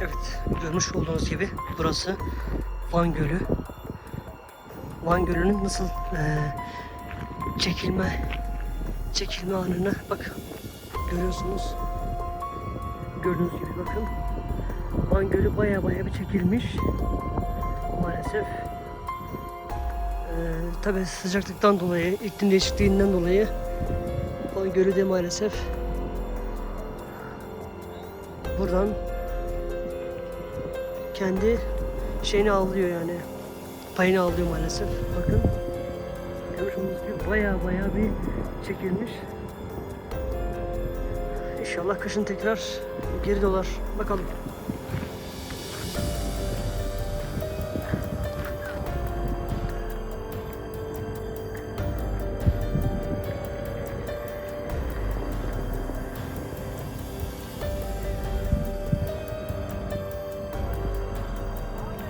Evet, görmüş olduğunuz gibi burası Van Gölü. Van Gölü'nün nasıl eee, çekilme çekilme anını bak görüyorsunuz. Gördüğünüz gibi bakın. Van Gölü baya baya bir çekilmiş. Maalesef. Ee, tabii sıcaklıktan dolayı, iklim değişikliğinden dolayı Van Gölü de maalesef buradan kendi şeyini alıyor yani. Payını alıyor maalesef. Bakın. Görmüş gibi baya baya bir çekilmiş. İnşallah kışın tekrar geri dolar. Bakalım.